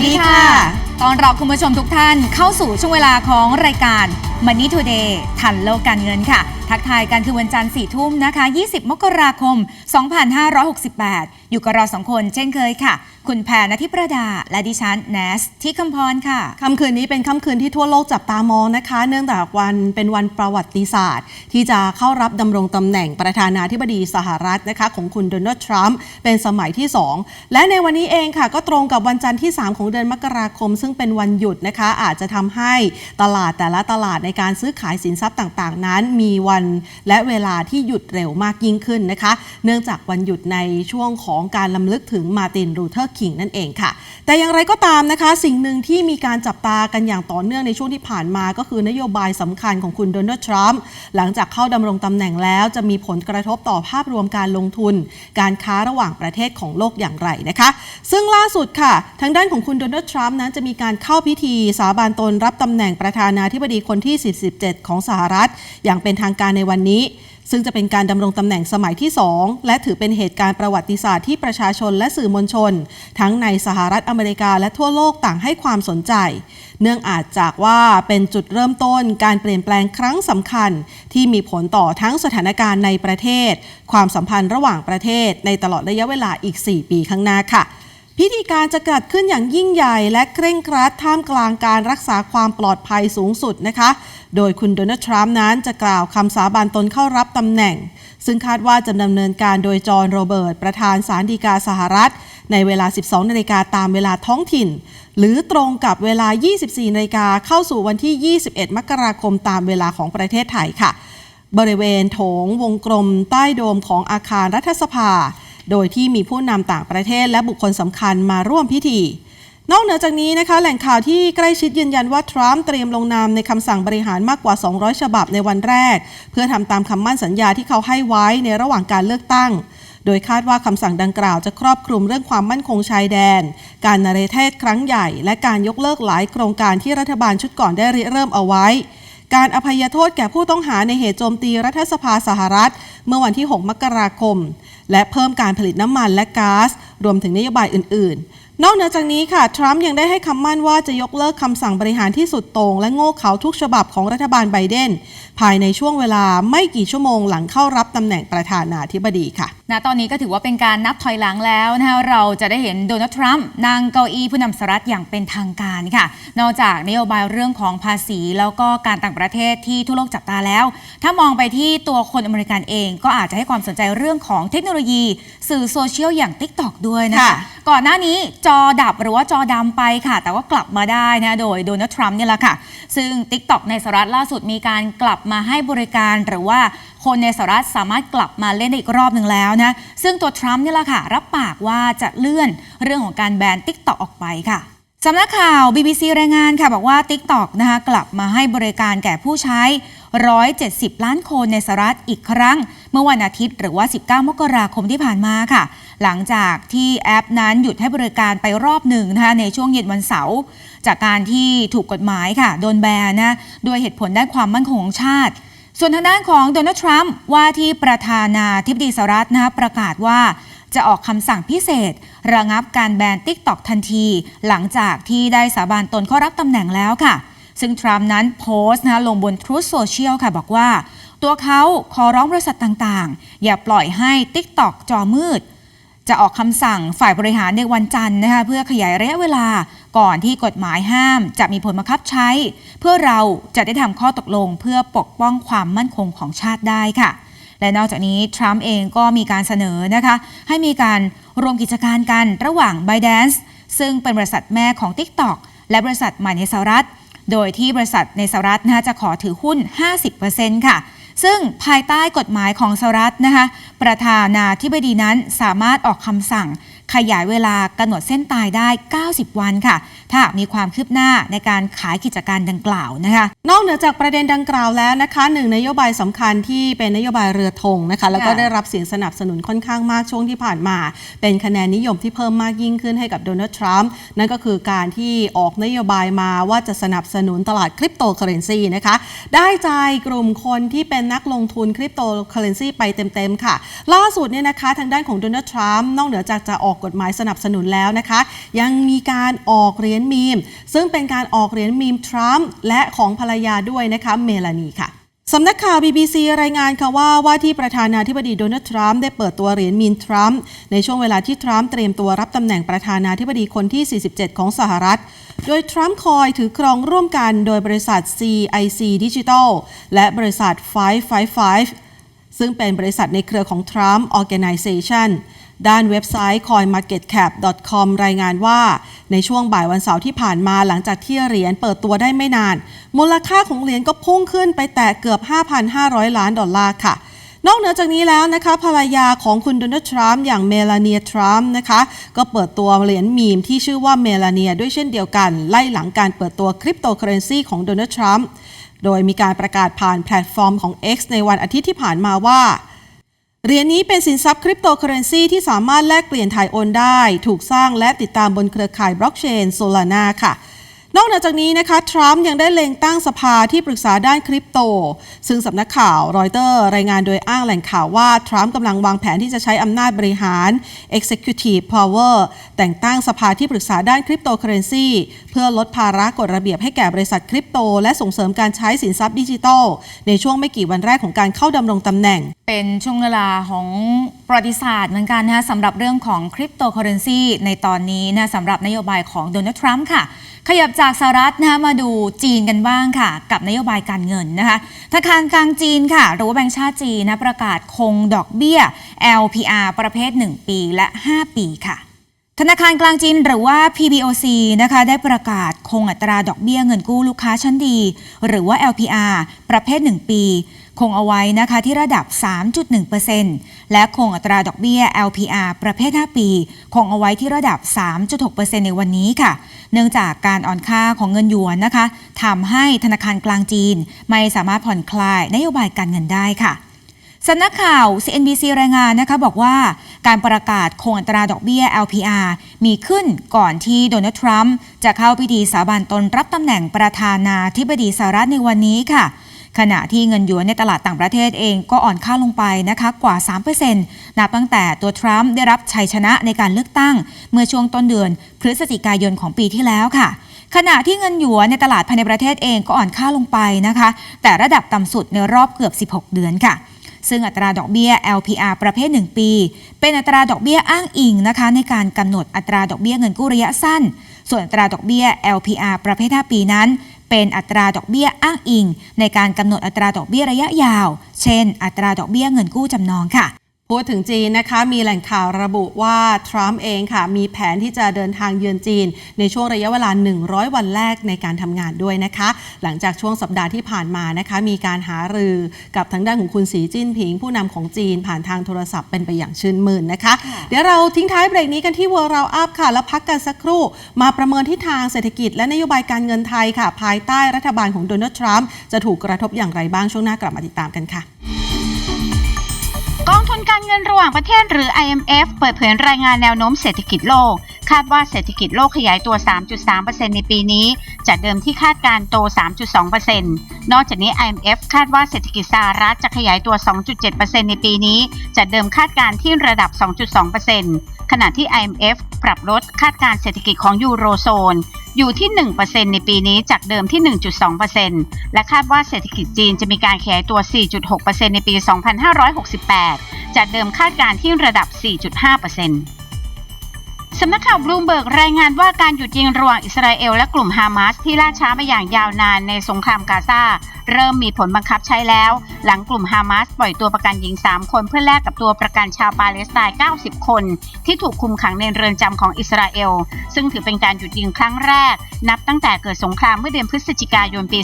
วัสดีค่ะ ตอนรับคุณผู้ชมทุกท่านเข้าสู่ช่วงเวลาของรายการ Money Today ทันโลกการเงินค่ะ ทักทายกันคือวันจันทร์4ทุ่มนะคะ 20 มกราคม 2568 อยู่กับเราสองคนเช่นเคยค่ะ คุณแพรนทิประดา และดิฉันแนสที่คำพรค่ะค่ำคืนนี้เป็นค่ำคืนที่ทั่วโลกจับตามองนะคะ เนื่องจากวันเป็นวันประวัติศาสตร์ ที่จะเข้ารับดำรงตำแหน่งประธานาธิบดีสหรัฐนะคะ ของคุณโดนัลด์ทรัมป์เป็นสมัยที่ 2 และในวันนี้เองค่ะ ก็ตรงกับวันจันทร์ที่ 3 ของเดือนมกราคม ซึ่งเป็นวันหยุดนะคะ อาจจะทำให้ตลาดแต่ละตลาดในการซื้อขายสินทรัพย์ต่างๆ นั้น มีวันและเวลาที่หยุดเร็วมากยิ่งขึ้นนะคะ เนื่องจากวันหยุดในช่วงของการลำลึกถึงมาตินลูเทอร์คิงนั่นเองค่ะ แต่อย่างไรก็ตามนะคะ สิ่งหนึ่งที่มีการจับตากันอย่างต่อเนื่องในช่วงที่ผ่านมาก็คือนโยบายสำคัญของคุณโดนัลด์ทรัมป์หลังจากเข้าดำรงตำแหน่งแล้วจะมีผลกระทบต่อภาพรวมการลงทุน การค้าระหว่างประเทศของโลกอย่างไรนะคะ ซึ่งล่าสุดค่ะ ทางด้านของคุณโดนัลด์ทรัมป์นั้นจะมีการเข้าพิธีสาบานตนรับตำแหน่งประธานาธิบดีคนที่47 ของสหรัฐ อย่างเป็นทางการในวันนี้ ซึ่งจะเป็นการดำรงตำแหน่งสมัยที่ 2 และถือเป็นเหตุการณ์ประวัติศาสตร์ที่ประชาชนและสื่อมวลชน ทั้งในสหรัฐอเมริกาและทั่วโลกต่างให้ความสนใจ เนื่องอาจจากว่าเป็นจุดเริ่มต้นการเปลี่ยนแปลงครั้งสำคัญ ที่มีผลต่อทั้งสถานการณ์ในประเทศ ความสัมพันธ์ระหว่างประเทศในตลอดระยะเวลาอีก 4 ปีข้างหน้าค่ะ พิธีการจะเกิดขึ้นอย่างยิ่งใหญ่และเคร่งครัดท่ามกลางการรักษาความปลอดภัยสูงสุดนะคะ โดยคุณโดนัลด์ทรัมป์นั้นจะกล่าวคำสาบานตนเข้ารับตำแหน่ง ซึ่งคาดว่าจะดำเนินการโดยจอห์นโรเบิร์ต ประธานศาลฎีกาสหรัฐ ในเวลา 12 นาฬิกาตามเวลาท้องถิ่น หรือตรงกับเวลา 24 นาฬิกาเข้าสู่วันที่ 21 มกราคมตามเวลาของประเทศไทยค่ะ บริเวณโถงวงกลมใต้โดมของอาคารรัฐสภา โดยที่มีผู้นำต่างประเทศและบุคคลสำคัญมาร่วมพิธี นอกเหนือจากนี้นะคะ แหล่งข่าวที่ใกล้ชิดยืนยันว่าทรัมป์เตรียมลงนามในคำสั่งบริหารมากกว่า 200 ฉบับในวันแรก เพื่อทำตามคำมั่นสัญญาที่เขาให้ไว้ในระหว่างการเลือกตั้งโดยคาดว่าคำสั่งดังกล่าวจะครอบคลุมเรื่องความมั่นคงชายแดน การนาเรเทศครั้งใหญ่ และการยกเลิกหลายโครงการที่รัฐบาลชุดก่อนได้ริเริ่มเอาไว้ การอภัยโทษแก่ผู้ต้องหาในเหตุโจมตีรัฐสภาสหรัฐ เมื่อวันที่ 6 มกราคม และเพิ่มการผลิตน้ำมันและก๊าซรวมถึงนโยบายอื่น นอกเหนือจากนี้ค่ะ ทรัมป์ยังได้ให้คำมั่นว่าจะยกเลิกคำสั่งบริหารที่สุดโต่งและโง่เขลาทุกฉบับของรัฐบาลไบเดน ภายในช่วงเวลาไม่กี่ชั่วโมงหลังเข้ารับตำแหน่งประธานาธิบดีค่ะณตอนนี้ก็ถือว่าเป็นการนับถอยหลังแล้วนะคะเราจะได้เห็นโดนัลด์ทรัมป์นั่งเก้าอี้ผู้นำสหรัฐอย่างเป็นทางการค่ะ นอกจากนโยบายเรื่องของภาษี แล้วก็การต่างประเทศที่ทั่วโลกจับตาแล้ว ถ้ามองไปที่ตัวคนอเมริกันเอง ก็อาจจะให้ความสนใจเรื่องของเทคโนโลยี สื่อโซเชียลอย่าง TikTok ด้วยนะคะค่ะ ก่อนหน้านี้จอดับหรือว่าจอดำไปค่ะ แต่ว่ากลับมาได้นะโดยโดนัลด์ทรัมป์เนี่ยแหละค่ะ ซึ่ง TikTok ในสหรัฐล่าสุดมีการกลับมาให้บริการ หรือว่าคนในสหรัฐสามารถกลับมาเล่นได้อีกรอบหนึ่งแล้วนะซึ่งตัวทรัมป์เนี่ยแหละค่ะ รับปากว่าจะเลื่อนเรื่องของการแบน TikTok ออกไปค่ะสำนักข่าว BBC รายงานค่ะบอกว่า TikTok นะคะกลับมาให้บริการแก่ผู้ใช้ 170 ล้านคนในสหรัฐอีกครั้ง เมื่อวันอาทิตย์หรือว่า 19 มกราคมที่ผ่านมาค่ะ หลังจากที่แอปนั้นหยุดให้บริการไปรอบหนึ่งนะคะในช่วงเย็นวันเสาร์จากการที่ถูกกฎหมายค่ะ โดนแบนนะด้วยเหตุผลด้านความมั่นคงของชาติ ส่วนทางด้านของโดนัลด์ทรัมป์ว่าที่ประธานาธิบดีสหรัฐนะคะประกาศว่าจะออกคำสั่งพิเศษ ระงับการแบน TikTok ทันที หลังจากที่ได้สาบานตนเข้ารับตำแหน่งแล้วค่ะ ซึ่งทรัมป์นั้นโพสต์นะคะลงบน Truth Social ค่ะบอกว่า ตัวเขาขอร้องบริษัทต่างๆ อย่าปล่อยให้ TikTok จอมืด จะออกคำสั่งฝ่ายบริหารในวันจันทร์นะคะเพื่อขยายระยะเวลาก่อนที่กฎหมายห้าม จะมีผลบังคับใช้ เพื่อเราจะได้ทำข้อตกลงเพื่อปกป้องความมั่นคงของชาติได้ค่ะ และนอกจากนี้ทรัมป์เองก็มีการเสนอนะคะ ให้มีการรวมกิจการกันระหว่าง b y d a n c e ซึ่งเป็นบริษัทแม่ของ TikTok และบริษัทใหม่ในสหรัฐ โดยที่บริษัทในสหรัฐนะคะจะขอถือหุ้น 50%ค่ะ ซึ่งภายใต้กฎหมายของสหรัฐนะคะประธานาธิบดีนั้นสามารถออกคำสั่ง ขยายเวลากำหนดเส้นตายได้ 90 วันค่ะ ถ้าหากมีความคืบหน้าในการขายกิจการดังกล่าวนะคะ นอกเหนือจากประเด็นดังกล่าวแล้วนะคะหนึ่งนโยบายสำคัญที่เป็นนโยบายเรือธงนะคะแล้วก็ได้รับเสียงสนับสนุนค่อนข้างมากช่วงที่ผ่านมา เป็นคะแนนนิยมที่เพิ่มมากยิ่งขึ้นให้กับโดนัลด์ทรัมป์นั่นก็คือการที่ออกนโยบายมาว่าจะสนับสนุนตลาดคริปโตเคอเรนซีนะคะได้ใจกลุ่มคนที่เป็นนักลงทุนคริปโตเคอเรนซีไปเต็มๆค่ะ ล่าสุดเนี่ยนะคะทางด้านของโดนัลด์ทรัมป์นอกเหนือจากจะออกกฎหมายสนับสนุนแล้วนะคะ ยังมีการออกเหรียญมีม ซึ่งเป็นการออกเหรียญมีมทรัมป์และของภรรยาด้วยนะคะเมลานีค่ะสำนักข่าว BBC รายงานค่ะว่าว่าที่ประธานาธิบดีโดนัลด์ทรัมป์ได้เปิดตัวเหรียญมีนทรัมป์ในช่วงเวลาที่ทรัมป์เตรียมตัวรับตำแหน่งประธานาธิบดีคนที่ 47 ของสหรัฐ โดยทรัมป์คอยถือครองร่วมกันโดยบริษัท CIC Digital และบริษัท 555 ซึ่งเป็นบริษัทในเครือของ Trump Organization ด้านเว็บไซต์ coinmarketcap.com รายงานว่า ในช่วงบ่ายวันเสาร์ที่ผ่านมาหลังจากที่เหรียญเปิดตัวได้ไม่นาน มูลค่าของเหรียญก็พุ่งขึ้นไปแตะเกือบ 5,500 ล้านดอลลาร์ค่ะนอกเหนือจากนี้แล้วนะคะภรรยาของคุณโดนัลด์ทรัมป์อย่างเมลานีทรัมป์นะคะก็เปิดตัวเหรียญมีมที่ชื่อว่าเมลานีด้วยเช่นเดียวกัน ไล่หลังการเปิดตัวคริปโตเคอเรนซีของโดนัลด์ทรัมป์โดยมีการประกาศผ่านแพลตฟอร์มของ X ในวันอาทิตย์ที่ผ่านมาว่า เหรียญนี้เป็นสินทรัพย์คริปโตเคอเรนซีที่สามารถแลกเปลี่ยนถ่ายโอนได้ ถูกสร้างและติดตามบนเครือข่ายบล็อกเชนโซลานาค่ะนอกจากนี้นะคะ ทรัมป์ยังได้เล็งตั้งสภาที่ปรึกษาด้านคริปโต ซึ่งสำนักข่าวรอยเตอร์รายงานโดยอ้างแหล่งข่าวว่า ทรัมป์กำลังวางแผนที่จะใช้อำนาจบริหาร Executive Power แต่งตั้งสภาที่ปรึกษาด้านคริปโตเคอเรนซีเพื่อลดภาระกฎระเบียบให้แก่บริษัทคริปโต และส่งเสริมการใช้สินทรัพย์ดิจิทัล ในช่วงไม่กี่วันแรกของการเข้าดำรงตำแหน่ง เป็นช่วงเวลาของประวัติศาสตร์เหมือนกันนะคะสำหรับเรื่องของคริปโตเคอเรนซีในตอนนี้นะสำหรับนโยบายของโดนัลด์ทรัมป์ค่ะ ขยับจากสหรัฐนะคะมาดูจีนกันบ้างค่ะ กับนโยบายการเงินนะคะธนาคารกลางจีนค่ะ หรือว่าแบงก์ชาติจีนนะประกาศคงดอกเบี้ย LPR ประเภท 1 ปีและ 5 ปีค่ะ ธนาคารกลางจีนหรือว่า PBOC นะคะได้ประกาศคงอัตราดอกเบี้ยเงินกู้ลูกค้าชั้นดี หรือว่า LPR ประเภท 1 ปี คงเอาไว้นะคะที่ระดับ 3.1%และคงอัตราดอกเบี้ย LPR ประเภท 5 ปี คงเอาไว้ที่ระดับ 3.6%ในวันนี้ค่ะ เนื่องจากการอ่อนค่าของเงินหยวนนะคะทำให้ธนาคารกลางจีน ไม่สามารถผ่อนคลายนโยบายการเงินได้ค่ะ สำนักข่าว CNBC รายงานนะคะบอกว่าการประกาศคงอัตราดอกเบี้ย LPR มีขึ้นก่อนที่โดนัลด์ทรัมป์จะเข้าพิธีสาบานตนรับตำแหน่งประธานาธิบดีสหรัฐในวันนี้ค่ะ ขณะที่เงินหยวนในตลาดต่างประเทศเองก็อ่อนค่าลงไปนะคะกว่า 3%นับตั้งแต่ตัวทรัมป์ได้รับชัยชนะในการเลือกตั้ง เมื่อช่วงต้นเดือนพฤศจิกายนของปีที่แล้วค่ะขณะที่เงินหยวนในตลาดภายในประเทศเองก็อ่อนค่าลงไปนะคะ แต่ระดับต่ำสุดในรอบเกือบ 16 เดือนค่ะ ซึ่งอัตราดอกเบี้ย LPR ประเภท 1 ปี เป็นอัตราดอกเบี้ยอ้างอิงนะคะในการกำหนดอัตราดอกเบี้ยเงินกู้ระยะสั้น ส่วนอัตราดอกเบี้ย LPR ประเภท 5 ปีนั้น เป็นอัตราดอกเบี้ยอ้างอิง ในการกำหนดอัตราดอกเบี้ยระยะยาว เช่น อัตราดอกเบี้ยเงินกู้จำนองค่ะ พูดถึงจีนนะคะมีแหล่งข่าวระบุว่า ทรัมป์เองค่ะ มีแผนที่จะเดินทางเยือนจีน ในช่วงระยะเวลา 100 วันแรกในการทำงานด้วยนะคะ หลังจากช่วงสัปดาห์ที่ผ่านมานะคะ มีการหารือกับทางด้านของคุณสีจิ้นผิง ผู้นำของจีนผ่านทางโทรศัพท์เป็นไปอย่างชื่นมื่นนะคะ เดี๋ยวเราทิ้งท้ายเบรกนี้กันที่ World Round Up ค่ะ แล้วพักกันสักครู่ มาประเมินทิศทางเศรษฐกิจและนโยบายการเงินไทยค่ะ ภายใต้รัฐบาลของโดนัลด์ทรัมป์จะถูกกระทบอย่างไรบ้างช่วงหน้ากลับมาติดตามกันค่ะ การการเงินระหว่างประเทศหรือ IMF เปิดเผยรายงานแนวโน้มเศรษฐกิจโลก คาดว่าเศรษฐกิจโลกขยายตัว 3.3%ในปีนี้ จากเดิมที่คาดการโต 3.2%นอกจากนี้ IMF คาดว่าเศรษฐกิจสหรัฐจะขยายตัว 2.7%ในปีนี้ จากเดิมคาดการที่ระดับ 2.2% ขณะที่ IMF ปรับลดคาดการเศรษฐกิจของยูโรโซน อยู่ที่ 1%ในปีนี้จากเดิมที่ 1.2%และคาดว่าเศรษฐกิจจีนจะมีการขยายตัว 4.6%ในปี 2568 จากเดิมคาดการที่ระดับ 4.5% สำนักข่าวบลูมเบิร์กรายงานว่าการหยุดยิงระหว่างอิสราเอลและกลุ่มฮามาสที่ล่าช้ามาอย่างยาวนานในสงครามกาซาเริ่มมีผลบังคับใช้แล้ว หลังกลุ่มฮามาสปล่อยตัวประกันหญิง 3 คนเพื่อแลกกับตัวประกันชาวปาเลสไตน์ 90 คน ที่ถูกคุมขังในเรือนจำของอิสราเอล ซึ่งถือเป็นการหยุดยิงครั้งแรก นับตั้งแต่เกิดสงครามเมื่อเดือนพฤศจิกายนปี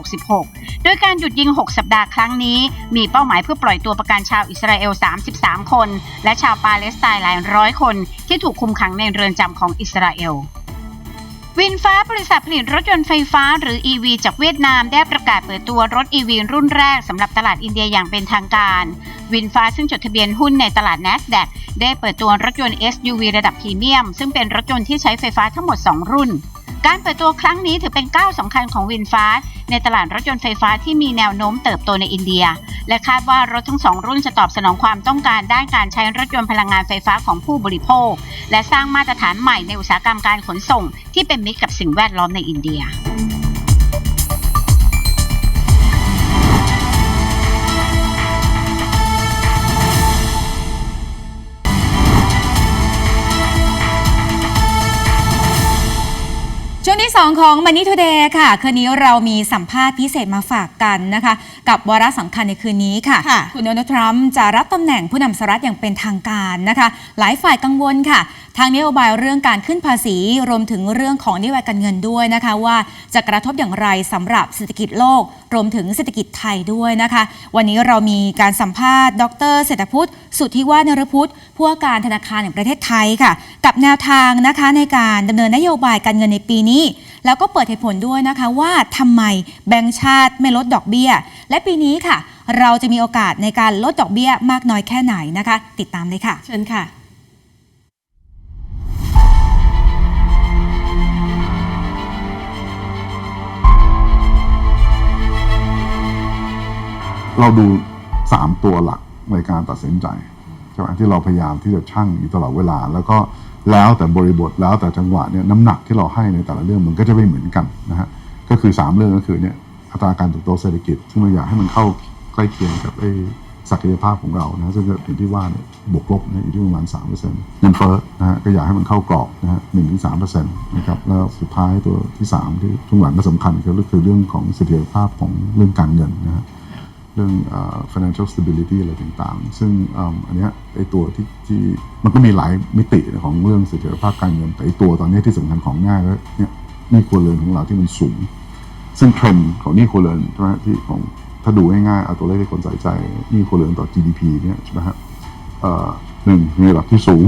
2566 โดยการหยุดยิง 6 สัปดาห์ครั้งนี้ มีเป้าหมายเพื่อปล่อยตัวประกันชาวอิสราเอล 33 คน และชาวปาเลสไตน์หลายร้อยคนที่ถูกคุมขังในเรือนจำของอิสราเอล วินฟ้าบริษัทผลิตรถยนต์ไฟฟ้าหรือ EV จากเวียดนามได้ประกาศเปิดตัวรถ EV รุ่นแรกสำหรับตลาดอินเดียอย่างเป็นทางการ วินฟ้าซึ่งจดทะเบียนหุ้นในตลาด NASDAQ ได้เปิดตัวรถยนต์ SUV ระดับพรีเมียม ซึ่งเป็นรถยนต์ที่ใช้ไฟฟ้าทั้งหมด 2 รุ่น การเปิดตัวครั้งนี้ถือเป็นก้าวสำคัญของวินฟ้าสในตลาดรถยนต์ไฟฟ้าที่มีแนวโน้มเติบโตในอินเดีย และคาดว่ารถทั้งสองรุ่นจะตอบสนองความต้องการด้านการใช้รถยนต์พลังงานไฟฟ้าของผู้บริโภค และสร้างมาตรฐานใหม่ในอุตสาหกรรมการขนส่ง ที่เป็นมิตรกับสิ่งแวดล้อมในอินเดีย ช่วงที่ 2 ของ Money Today ค่ะ คืนนี้เรามีสัมภาษณ์พิเศษมาฝากกันนะคะ กับวาระสำคัญในคืนนี้ค่ะค่ะณโดนัลด์ทรัมป์จะรับตำแหน่งผู้นำสหรัฐอย่างเป็นทางการนะคะ หลายฝ่ายกังวลค่ะ ทางนโยบายเรื่องการขึ้นภาษีรวมถึงเรื่องของนโยบายการเงินด้วยนะคะ ว่าจะกระทบอย่างไรสำหรับเศรษฐกิจโลก รวมถึงเศรษฐกิจไทยด้วยนะคะ วันนี้เรามีการสัมภาษณ์ ดรเศรษฐพุทธสุทธิวาฒนรพุทธผู้ว่าการธนาคารแห่งประเทศไทยค่ะ กับแนวทางนะคะในการดำเนินนโยบายการเงินในปีนี้ แล้วก็เปิดเหตุผลด้วยนะคะว่าทำไมแบงก์ชาติไม่ลดดอกเบี้ย และปีนี้ค่ะ เราจะมีโอกาสในการลดดอกเบี้ยมากน้อยแค่ไหนนะคะ ติดตามเลยค่ะ เชิญค่ะ เราดู3ตัวหลักในการตัดสินใจใช่ไหมที่เราพยายามที่จะชั่งอยู่ตลอดเวลา แล้วก็แล้วแต่บริบทแล้วแต่จังหวะเนี่ยน้ำหนักที่เราให้ในแต่ละเรื่องมันก็จะไม่เหมือนกันนะฮะก็คือ 3 เรื่องก็คือเนี่ยอัตราการเติบโตเศรษฐกิจ ซึ่งเราอยากให้มันเข้าใกล้เคียงกับไอ้ศักยภาพของเรานะซึ่งก็อย่างที่ว่าเนี่ยบวกลบนะอยู่ที่ประมาณ3%เงินเฟ้อนะฮะก็อยากให้มันเข้ากรอบนะฮะหนึ่งถึงสามเปอร์เซ็นต์นะครับแล้วสุดท้ายตัวที่ 3 ที่ช่วงหลังก็สำคัญก็คือเรื่องของเสถียรภาพของเรื่องการเงินนะฮะ เรื่อง financial stability อะไรต่างๆ ซึ่งอันนี้ไอตัวที่ที่มันก็มีหลายมิติของเรื่องเสถียรภาพการเงิน แต่ไอตัวตอนนี้ที่สำคัญของง่ายก็เนี่ยนี่ครัวเรือนของเราที่มันสูง ซึ่งเทรนด์ของนี่ครัวเรือนใช่ไหมที่ของถ้าดูง่ายๆเอาตัวเลขที่คนใส่ใจนี่ครัวเรือนต่อ GDP เนี่ยใช่ไหมฮะหนึ่งมีระดับที่สูง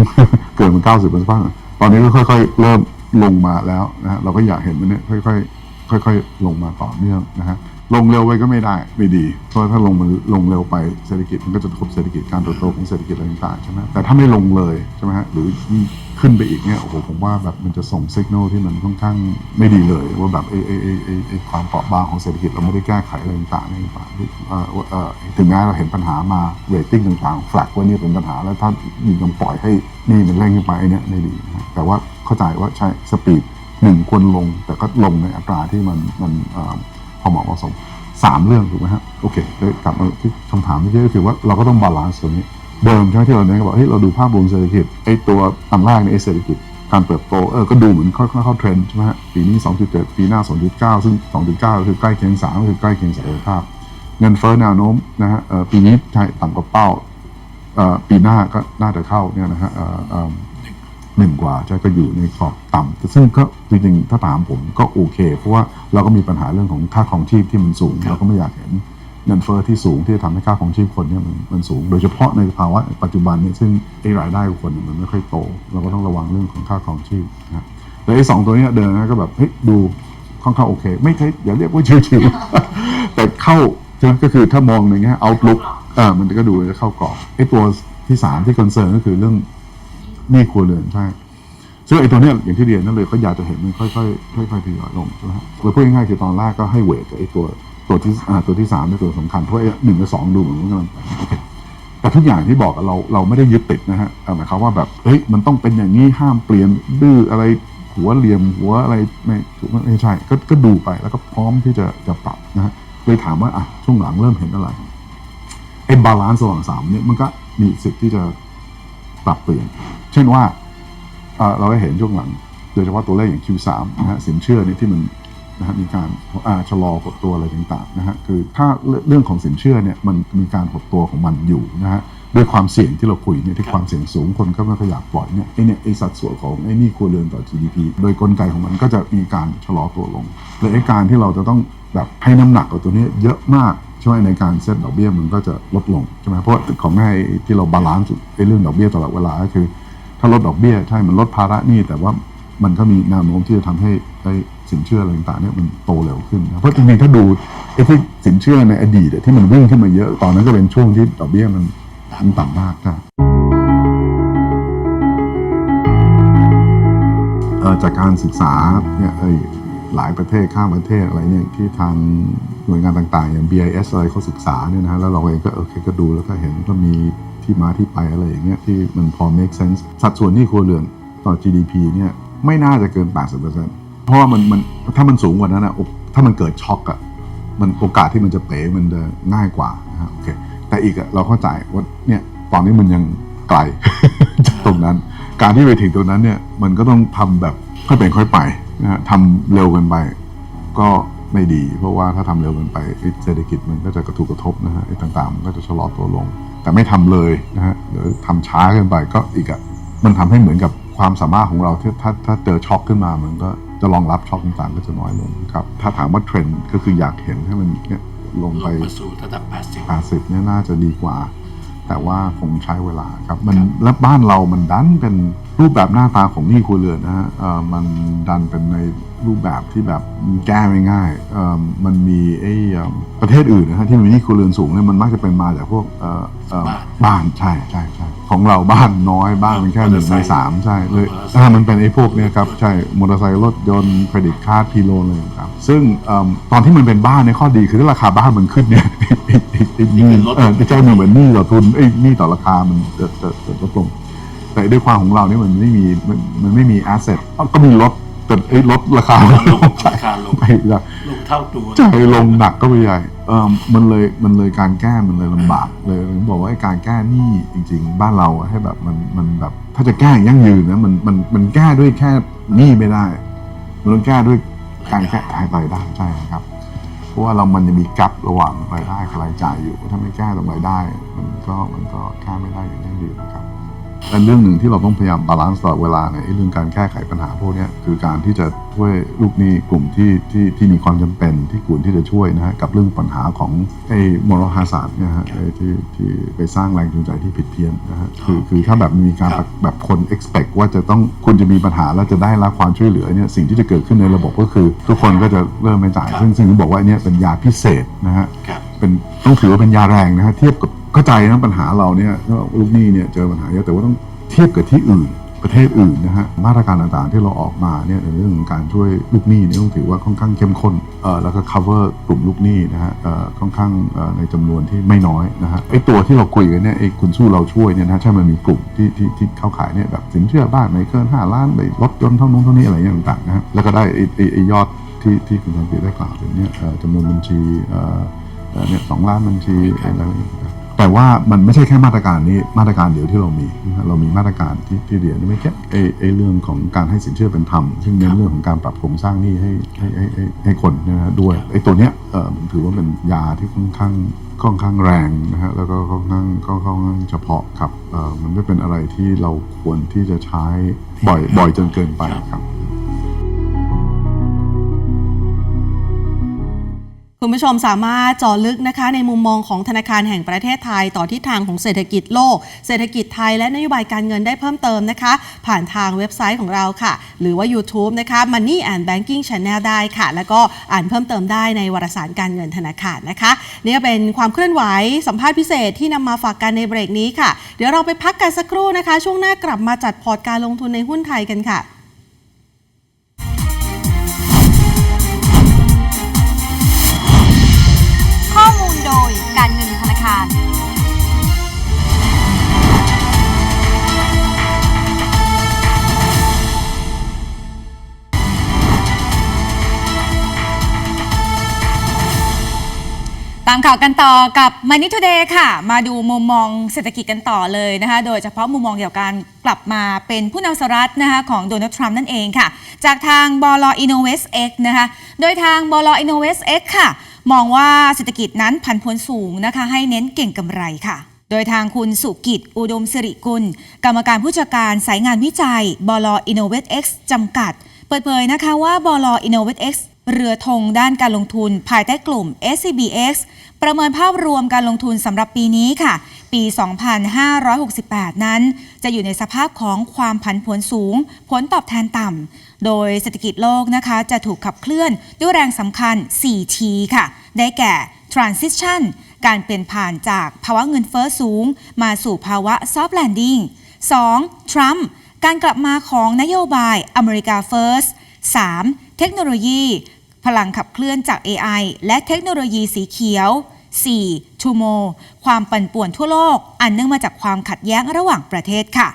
เกินมาเก้าสิบเปอร์เซ็นต์ตอนนี้ก็ค่อยๆ เริ่มลงมาแล้วนะฮะเราก็อยากเห็นมันเนี่ยค่อยๆค่อยๆลงมาต่อเนื่องนะฮะ ลงเร็วไปก็ไม่ได้ไม่ดี เพราะถ้าลงมันลงเร็วไปเศรษฐกิจมันก็จะทบเศรษฐกิจการเติบโตของเศรษฐกิจอะไรต่างๆใช่ไหมแต่ถ้าไม่ลงเลยใช่ไหมฮะหรือขึ้นไปอีกเนี่ยโอ้โหผมว่าแบบมันจะส่งสัญญาณที่มันค่อนข้างไม่ดีเลยว่าแบบไอ้ไอ้ไอ้ไอ้ไอ้ความเปราะบางของเศรษฐกิจเราไม่ได้แก้ไขอะไรต่างๆนี่ต่งถึงแม้เราเห็นปัญหามาเรตติ้งต่างๆแฟลกว่านี่เป็นปัญหาแล้วถ้ายังปล่อยให้นี่มันเร่งขึ้นไปเนี่ยไม่ดีนะแต่ว่าเข้าใจว่าใช้สปีดหนึ่งควรลงแต่ก็ลงในอัตราที่มันมัน อ่อพอเหมาะเหมาะสมสามเรื่องถูกไหมฮะโอเคกลับมาที่คำถามเมื่อกี้ก็คือว่าเราก็ต้องบาลานซ์ตัวนี้เดิมใช่ไหมที่เราเน้นก็บอกเฮ้ยเราดูภาพรวมเศรษฐกิจไอ้ตัวอันแรกในเศรษฐกิจการเติบโตเออก็ดูเหมือนค่อยๆเข้าเทรนด์ใช่ไหมฮะปีนี้ 2.7 ปีหน้า 2.9 ซึ่ง 2.9ก็คือใกล้เคียง3ก็คือใกล้เคียงศักยภาพ เงินเฟ้อแนวโน้มนะฮะปีนี้ใช่ต่ำกว่าเป้าปีหน้าก็น่าจะเข้าเนี่ยนะฮะ หนึ่งกว่าจะก็อยู่ในกรอบต่ำแต่ซึ่งก็จริงๆถ้าถามผมก็โอเค เพราะว่าเราก็มีปัญหาเรื่องของค่าครองชีพที่มันสูง เราก็ไม่อยากเห็นเงินเฟ้อที่สูงที่จะทำให้ค่าครองชีพคนเนี่ยมันมันสูง โดยเฉพาะในภาวะปัจจุบันเนี่ยซึ่งไอ้รายได้ของคนมันไม่ค่อยโต เราก็ต้องระวังเรื่องของค่าครองชีพนะแต่ไอ้สองตัวเนี้ยเดินนะก็แบบเฮ้ยดูค่อนข้างโอเค ไม่ใช่อย่าเรียกว่าชิวๆแต่เข้าใช่ก็คือถ้ามองในแง่ outlook เออมันก็ดูจะเข้ากรอบไอ้ตัวที่สามที่คอนเซิร์นก็คือเรื่อง หนี้ครัวเรือนใช่ซึ่งไอ้ตัวเนี้ยอย่างที่เรียนนั่นเลยก็อยากจะเห็นมันค่อยๆค่อยๆทยอยลงใช่ไหมฮะเราพูดง่ายๆคือตอนแรกก็ให้เวทกับไอ้ตัวตัวที่อ่าตัวที่สามเป็นตัวสำคัญเพราะไอ้หนึ่งกับสองดูเหมือนมันกำลังไปแต่ทุกอย่างที่บอกเราเราไม่ได้ยึดติดนะฮะหมายความว่าแบบเฮ้ยมันต้องเป็นอย่างนี้ห้ามเปลี่ยนดื้ออะไรหัวเหลี่ยมหัวอะไรไม่ถูกไม่ใช่ก็ก็ดูไปแล้วก็พร้อมที่จะจะปรับนะฮะเลยถามว่าอะช่วงหลังเริ่มเห็นอะไรไอ้บาลานซ์ระหว่างสามเนี่ยมันก็มีสิทธิ์ที่จะ ปรับเปลี่ยน เช่นว่าเราได้เห็นช่วงหลัง โดยเฉพาะตัวเลขอย่าง Q3 นะฮะสินเชื่อเนี่ยที่มันนะฮะมีการชะลอหดตัวอะไรต่างๆนะฮะคือถ้าเรื่องของสินเชื่อเนี่ยมันมีการหดตัวของมันอยู่นะฮะด้วยความเสี่ยงที่เราคุยเนี่ยที่ความเสี่ยงสูงคนก็ไม่ค่อยอยากปล่อยเนี่ยไอเนี่ยไอสัดส่วนของไอ้นี่ครัวเรือนต่อ GDP โดยกลไกของมันก็จะมีการชะลอตัวลงและไอการที่เราจะต้องแบบให้น้ำหนักกับตัวนี้เยอะมาก ช่ไหมในการเซ็ตดอกเบี้ยมันก็จะลดลงใช่ไหมเพราะของง่ายที่เราบาลานซ์ไอเรื่องดอกเบี้ยตลอดเวลาก็คือ ถ้าลดดอกเบี้ยใช่มันลดภาระหนี้แต่ว่ามันก็มีแนวโน้มที่จะทำให้ไอ้สินเชื่ออะไรต่างๆเนี่ยมันโตเร็วขึ้นนะเพราะจริงๆถ้าดูไอ้ที่สินเชื่อในอดีตที่มันวิ่งขึ้นมาเยอะตอนนั้นก็เป็นช่วงที่ดอกเบี้ยมันมันต่ำมากนะจากการศึกษาเนี่ยเอ้ยหลายประเทศข้ามประเทศอะไรเนี่ยที่ทาง หน่วยงานต่างๆ อย่าง BIS อะไรเขาศึกษาเนี่ยนะฮะแล้วเราเองก็โอเคก็ดูแล้วก็เห็นก็มีที่มาที่ไปอะไรอย่างเงี้ยที่มันพอ make sense สัดส่วนหนี้ครัวเรือนต่อ GDP เนี่ยไม่น่าจะเกิน 80%เพราะว่ามันมันถ้ามันสูงกว่านั้นอะโอถ้ามันเกิดช็อกอะมันโอกาสที่มันจะเป๋มันจะง่ายกว่านะฮะโอเคแต่อีกอะเราเข้าใจว่าเนี่ยตอนนี้มันยังไกลจากตรงนั้น การที่ไปถึงตรงนั้นเนี่ยมันก็ต้องทำแบบค่อยเป็นค่อยไปนะฮะทำเร็วเกินไป ก็ ไม่ดี เพราะว่าถ้าทำเร็วเกินไปไอ้เศรษฐกิจมันก็จะกระทบกระทบนะฮะไอ้ต่างๆ มันก็จะชะลอตัวลง แต่ไม่ทำเลยนะฮะหรือทำช้าเกินไปก็อีกอะมันทำให้เหมือนกับความสามารถของเราที่ถ้าถ้าเจอช็อคขึ้นมามันก็จะรองรับช็อคต่างๆก็จะน้อยลงครับถ้าถามว่าเทรนด์ก็คืออยากเห็นให้มันเนี่ยลงลไปงมาสู่ระดับ 80 80เนี่ยน่าจะดีกว่า แต่ว่าคงใช้เวลาครับมันและบ้านเรามันดันเป็น รูปแบบหน้าตาของหนี้ครัวเรือนนะฮะเอ่อมันดันเป็นในรูปแบบที่แบบแก้ไม่ง่ายเอ่อมันมีไอ้เอ่อประเทศอื่นนะฮะที่มีหนี้ครัวเรือนสูงเนี่ยมันมักจะเป็นมาจากพวกเอ่อเอ่อบ้านบ้านใช่ใช่ใช่ของเราบ้านน้อยบ้านเป็นแค่หนึ่งในสามใช่เลยมอเตอร์ไซค์อ่ามันเป็นไอ้พวกเนี่ยครับใช่มอเตอร์ไซค์รถยนต์เครดิตการ์ดพีโลนอะไรต่างๆซึ่งเอิ่มตอนที่มันเป็นบ้านในยข้อดีคือถ้าราคาบ้านมันขึ้นเนี่ยไอ้ไอ้ไอ้หนี้เออใช่มันเหมือนหนี้ต่อทุนไอ้ยหนี้ต่อราคามันจะจะจะลดลง แต่ด้วยความของเราเนี่ยมันไม่มีมันมันไม่มีแอสเซทก็มีรถแต่ไอ้รถราคาลงราคาลงไปละลงเท่าตัวใจลงหนักก็ไปใหญ่เออมันเลยมันเลยการแก้มันเลยลำบากเลยผมบอกว่าไอ้การแก้หนี้จริง ๆ บ้านเราอะให้แบบมันมันแบบ ถ้าจะแก้อย่างยั่งยืนนะมันมันมันแก้ด้วยแค่หนี้ไม่ได้ มันต้องแก้ด้วยการแก้รายได้ใช่ครับ เพราะว่าเรามันจะมีกัประหว่างรายได้กับรายจ่ายอยู่ ถ้าไม่แก้ตรงรายได้ มันก็มันก็แก้ไม่ได้อย่างยั่งยืนนะครับ และเรื่องหนึ่งที่เราต้องพยายามบาลานซ์ตลอดเวลาเนี่ยไอ้เรื่องการแก้ไขปัญหาพวกเนี้ยคือการที่จะช่วยลูกหนี้กลุ่มที่ที่ที่มีความจำเป็นที่ควรที่จะช่วยนะฮะกับเรื่องปัญหาของไอ้มรหาศาสตร์เนี่ยฮะไอ้ที่ที่ไปสร้างแรงจูงใจที่ผิดเพี้ยนนะฮะคือคือถ้าแบบมีการครับแบบคน expect ว่าจะต้องคุณจะมีปัญหาแล้วจะได้รับความช่วยเหลือเนี่ยสิ่งที่จะเกิดขึ้นในระบบก็คือ ทุกคนก็จะเริ่มไม่จ่ายซึ่งซึ่งผมบอกว่าอันเนี้ยเป็นยาพิเศษนะฮะครับเป็นต้องถือว่าเป็นยาแรงนะฮะเทียบกับ เข้าใจนะปัญหาเราเนี่ยก็ลูกหนี้เนี่ยเจอปัญหาเยอะแต่ว่าต้องเทียบกับที่อื่น ประเทศอื่นนะฮะมาตรการต่างๆที่เราออกมาเนี่ยในเรื่องของการช่วยลูกหนี้เนี่ยต้องถือว่าค่อนข้างเข้มข้นเอ่อแล้วก็ cover กลุ่มลูกหนี้นะฮะเอ่อค่อนข้างเอ่อในจำนวนที่ไม่น้อยนะฮะไอ้ตัวที่เราคุยกันเนี่ยไอ้คุณสู้เราช่วยเนี่ยนะใช่มันมีกลุ่มที่ที่ที่เข้าขายเนี่ยแบบสินเชื่อบ้านไม่เกิน5ล้านไปรถยนต์เท่านู้นเท่านี้อะไรอย่างต่างๆนะฮะแล้วก็ได้ไอ้ไอ้ไอ้ยอดที่ที่คุณสันติได้กล่าวถึงเนี่ยเอ่อจำนวนบัญชีเอ่อเอ่อเนี่ยสองล้านบัญชีอะไร แต่ว่ามันไม่ใช่แค่มาตรการนี้มาตรการเดียวที่เรามีเรามีมาตรการที่ที่เดียวนี่ไม่แค่ไอไอเรื่องของการให้สินเชื่อเป็นธรรมซึ่งเน้นเรื่องของการปรับโครงสร้างหนี้ให้ให้ให้ให้ให้คนนะฮะด้วยไอ้ตัวเนี้ยเออผมถือว่าเป็นยาที่ค่อนข้างค่อนข้างแรงนะฮะแล้วก็ค่อนข้างค่อนข้างเฉพาะครับเออมันไม่เป็นอะไรที่เราควรที่จะใช้บ่อยบ่อยจนเกินไปครับ คุณผู้ชมสามารถเจาะลึกนะคะ ในมุมมองของธนาคารแห่งประเทศไทย ต่อทิศทางของเศรษฐกิจโลก เศรษฐกิจไทยและนโยบายการเงินได้เพิ่มเติมนะคะ ผ่านทางเว็บไซต์ของเราค่ะ หรือว่า YouTube นะคะ Money and Banking Channel ได้ค่ะ แล้วก็อ่านเพิ่มเติมได้ในวารสารการเงินธนาคารนะคะนี่ก็เป็นความเคลื่อนไหวสัมภาษณ์พิเศษที่นำมาฝากกันในเบรกนี้ค่ะ เดี๋ยวเราไปพักกันสักครู่นะคะ ช่วงหน้ากลับมาจัดพอร์ตการลงทุนในหุ้นไทยกันค่ะามข่าวกันต่อกับ Money Today ค่ะ มาดูมุมมองเศรษฐกิจกันต่อเลยนะคะ โดยเฉพาะมุมมองเกี่ยวกับการกลับมาเป็นผู้นำสหรัฐนะคะของโดนัลด์ทรัมป์นั่นเองค่ะ จากทางบลอ Innovest X นะคะ โดยทางบลอ Innovest X ค่ะ มองว่าเศรษฐกิจนั้นผันผวนสูงนะคะ ให้เน้นเก่งกำไรค่ะ โดยทางคุณสุกิจ อุดมสิริกุล กรรมการผู้จัดการสายงานวิจัยบลอ Innovate X จำกัด เปิดเผยนะคะว่าบลอ Innovate X เรือธงด้านการลงทุน ภายใต้กลุ่ม SCBX ประเมินภาพรวมการลงทุนสำหรับปีนี้ค่ะ ปี 2568 นั้น จะอยู่ในสภาพของความผันผวนสูง ผลตอบแทนต่ำ โดยเศรษฐกิจโลกนะคะ จะถูกขับเคลื่อนด้วยแรงสำคัญ 4T ค่ะ ได้แก่ transition การเปลี่ยนผ่านจากภาวะเงินเฟ้อสูง มาสู่ภาวะ soft landing 2. Trump การกลับมาของนโยบายอเมริกา First 3. เทคโนโลยี พลังขับเคลื่อนจาก AI และเทคโนโลยีสีเขียว 4. ทูโม ความปั่นป่วนทั่วโลก อันเนื่องมาจากความขัดแย้งระหว่างประเทศค่ะ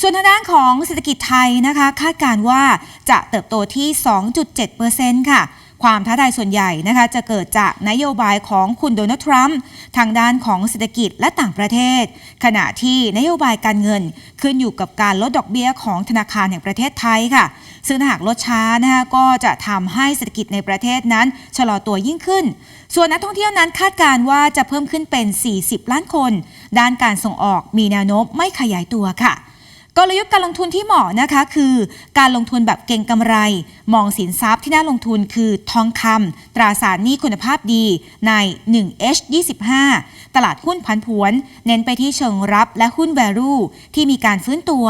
ส่วนทางด้านของเศรษฐกิจไทยนะคะ คาดการว่าจะเติบโตที่ 2.7%ค่ะ ความท้าทายส่วนใหญ่นะคะ จะเกิดจากนโยบายของคุณโดนัลด์ทรัมป์ทางด้านของเศรษฐกิจและต่างประเทศ ขณะที่นโยบายการเงินขึ้นอยู่กับการลดดอกเบี้ยของธนาคารแห่งประเทศไทยค่ะ ซึ่งถ้าหากลดช้านะคะก็จะทำให้เศรษฐกิจในประเทศนั้น ชะลอตัวยิ่งขึ้น ส่วนนักท่องเที่ยวนั้นคาดการณ์ว่าจะเพิ่มขึ้นเป็น 40 ล้านคน ด้านการส่งออกมีแนวโน้มไม่ขยายตัวค่ะกลยุทธ์การลงทุนที่เหมาะนะคะ คือการลงทุนแบบเก่งกำไร มองสินทรัพย์ที่น่าลงทุนคือทองคำตราสารหนี้คุณภาพดีใน 1H25 ตลาดหุ้นผันผวน เน้นไปที่เชิงรับและหุ้น value ที่มีการฟื้นตัว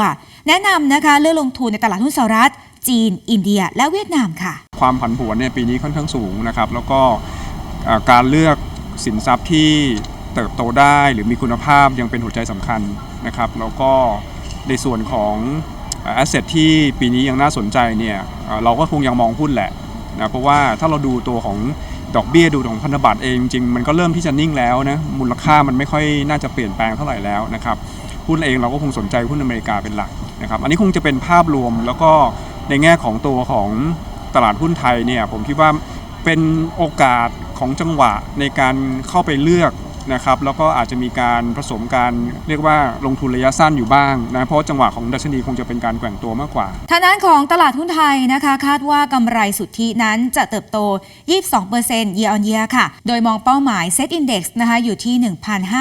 แนะนำนะคะเลือกลงทุนในตลาดหุ้นสหรัฐ จีน อินเดีย และเวียดนามค่ะ ความผันผวนเนี่ยปีนี้ค่อนข้างสูงนะครับ แล้วก็การเลือกสินทรัพย์ที่เติบโตได้หรือมีคุณภาพยังเป็นหัวใจสำคัญนะครับ แล้วก็ในส่วนของแอสเซทที่ปีนี้ยังน่าสนใจเนี่ยเราก็คงยังมองหุ้นแหละนะเพราะว่าถ้าเราดูตัวของดอกเบี้ยดูของพันธบัตรเองจริงมันก็เริ่มที่จะนิ่งแล้วนะมูลค่ามันไม่ค่อยน่าจะเปลี่ยนแปลงเท่าไหร่แล้วนะครับหุ้นเองเราก็คงสนใจหุ้นอเมริกาเป็นหลักนะครับอันนี้คงจะเป็นภาพรวมแล้วก็ ในแง่ของตัวของตลาดหุ้นไทยเนี่ยผมคิดว่าเป็นโอกาสของจังหวะในการเข้าไปเลือกนะครับแล้วก็อาจจะมีการผสมการเรียกว่าลงทุนระยะสั้นอยู่บ้างนะเพราะจังหวะของดัชนีคงจะเป็นการแกว่งตัวมากกว่าทางด้านของตลาดหุ้นไทยนะคะ คาดว่ากำไรสุทธินั้นจะเติบโต 22% year on year ค่ะ โดยมองเป้าหมาย Set Index นะคะอยู่ที่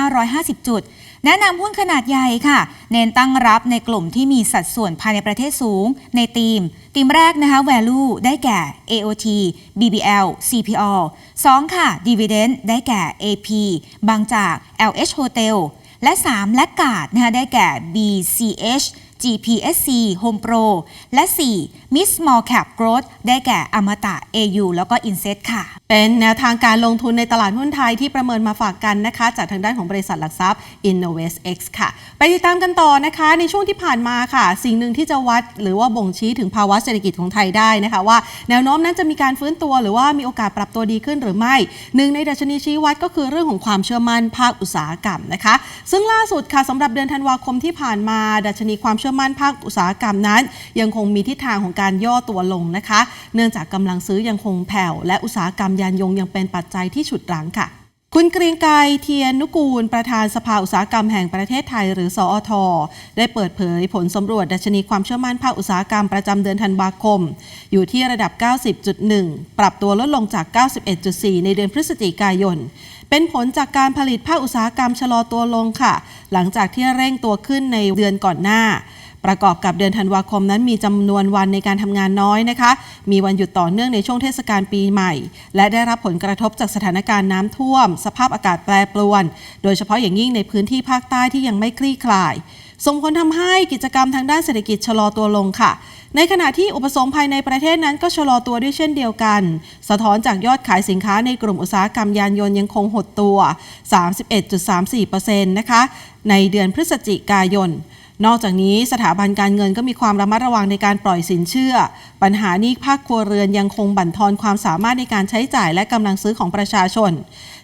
1,550 จุด แนะนำหุ้นขนาดใหญ่ค่ะ เน้นตั้งรับในกลุ่มที่มีสัดส่วนภายในประเทศสูง ในทีมทีมแรกนะคะ Value ได้แก่ AOT BBL CPO 2 ค่ะ Dividend ได้แก่ AP บางจาก LH Hotel และ 3 และกาดนะคะได้แก่ BCH GPSC Home Pro และ 4 Mid Small Cap Growth ได้แก่อมตะ AU แล้วก็ Inset ค่ะ เป็นแนวทางการลงทุนในตลาดหุ้นไทยที่ประเมินมาฝากกันนะคะ จากทางด้านของบริษัทหลักทรัพย์ InnovestX ค่ะ ไปติดตามกันต่อนะคะ ในช่วงที่ผ่านมาค่ะ สิ่งหนึ่งที่จะวัดหรือว่าบ่งชี้ถึงภาวะเศรษฐกิจของไทยได้นะคะ ว่าแนวโน้มนั้นจะมีการฟื้นตัวหรือว่ามีโอกาสปรับตัวดีขึ้นหรือไม่หนึ่งในดัชนีชี้วัดก็คือเรื่องของความเชื่อมั่นภาคอุตสาหกรรมนะคะ ซึ่งล่าสุดค่ะสำหรับเดือนธันวาคมที่ผ่านมา ดัชนีความเชื่อมั่นภาคอุตสาหกรรมนั้น ยังคงมีทิศทางของการย่อตัวลงนะคะ เนื่องจากกำลังซื้อยังคงแผ่ว และอุตสาหกรรมยานยนต์ยังเป็นปัจจัยที่ฉุดรั้งค่ะคุณเกรียงไกรเทียนนุกูล ประธานสภาอุตสาหกรรมแห่งประเทศไทยหรือสอทได้เปิดเผยผลสำรวจดัชนีความเชื่อมั่นภาคอุตสาหกรรมประจำเดือนธันวาคม อยู่ที่ระดับ 90.1 ปรับตัวลดลงจาก 91.4 ในเดือนพฤศจิกายน เป็นผลจากการผลิตภาคอุตสาหกรรมชะลอตัวลงค่ะ หลังจากที่เร่งตัวขึ้นในเดือนก่อนหน้า ประกอบกับเดือนธันวาคมนั้นมีจำนวนวันในการทำงานน้อยนะคะ มีวันหยุดต่อเนื่องในช่วงเทศกาลปีใหม่ และได้รับผลกระทบจากสถานการณ์น้ำท่วม สภาพอากาศแปรปรวน โดยเฉพาะอย่างยิ่งในพื้นที่ภาคใต้ที่ยังไม่คลี่คลายส่งผลทำให้กิจกรรมทางด้านเศรษฐกิจชะลอตัวลงค่ะ ในขณะที่อุปสงค์ภายในประเทศนั้นก็ชะลอตัวด้วยเช่นเดียวกัน สะท้อนจากยอดขายสินค้าในกลุ่มอุตสาหกรรมยานยนต์ยังคงหดตัว 31.34%นะคะ ในเดือนพฤศจิกายน นอกจากนี้สถาบันการเงินก็มีความระมัดระวังในการปล่อยสินเชื่อ ปัญหานี้ภาคครัวเรือนยังคงบั่นทอนความสามารถในการใช้จ่ายและกำลังซื้อของประชาชน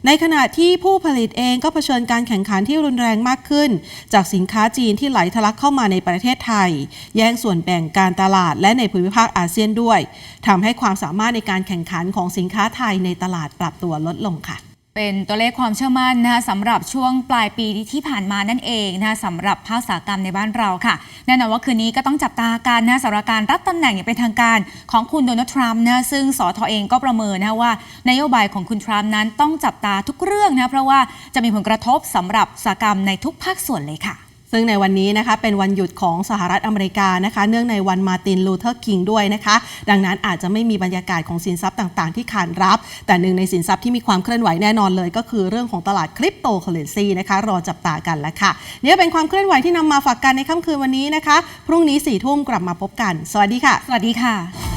ในขณะที่ผู้ผลิตเองก็เผชิญการแข่งขันที่รุนแรงมากขึ้น จากสินค้าจีนที่ไหลทะลักเข้ามาในประเทศไทย แย่งส่วนแบ่งการตลาดและในภูมิภาคอาเซียนด้วยทำให้ความสามารถในการแข่งขันของสินค้าไทยในตลาดปรับตัวลดลงค่ะ เป็นตัวเลขความเชื่อมั่นนะคะสำหรับช่วงปลายปีที่ผ่านมานั่นเองนะคะสำหรับภาคอุตสาหกรรมในบ้านเราค่ะแน่นอนว่าคืนนี้ก็ต้องจับตาการนะสำหรับการรับตำแหน่งอย่างเป็นทางการของคุณโดนัลด์ทรัมป์นะซึ่งสอทอเองก็ประเมินนะว่านโยบายของคุณทรัมป์นั้นต้องจับตาทุกเรื่องนะเพราะว่าจะมีผลกระทบสำหรับอุตสาหกรรมในทุกภาคส่วนเลยค่ะ ซึ่งในวันนี้นะคะเป็นวันหยุดของสหรัฐอเมริกานะคะ เนื่องในวันมาตินลูเทอร์คิงด้วยนะคะ ดังนั้นอาจจะไม่มีบรรยากาศของสินทรัพย์ต่างๆ ที่ขานรับ แต่หนึ่งในสินทรัพย์ที่มีความเคลื่อนไหวแน่นอนเลย ก็คือเรื่องของตลาดคริปโตเคอเรนซีนะคะรอจับตากันแล้วค่ะนี่เป็นความเคลื่อนไหวที่นำมาฝากกันในค่ำคืนวันนี้นะคะ พรุ่งนี้สี่ทุ่มกลับมาพบกัน สวัสดีค่ะ สวัสดีค่ะ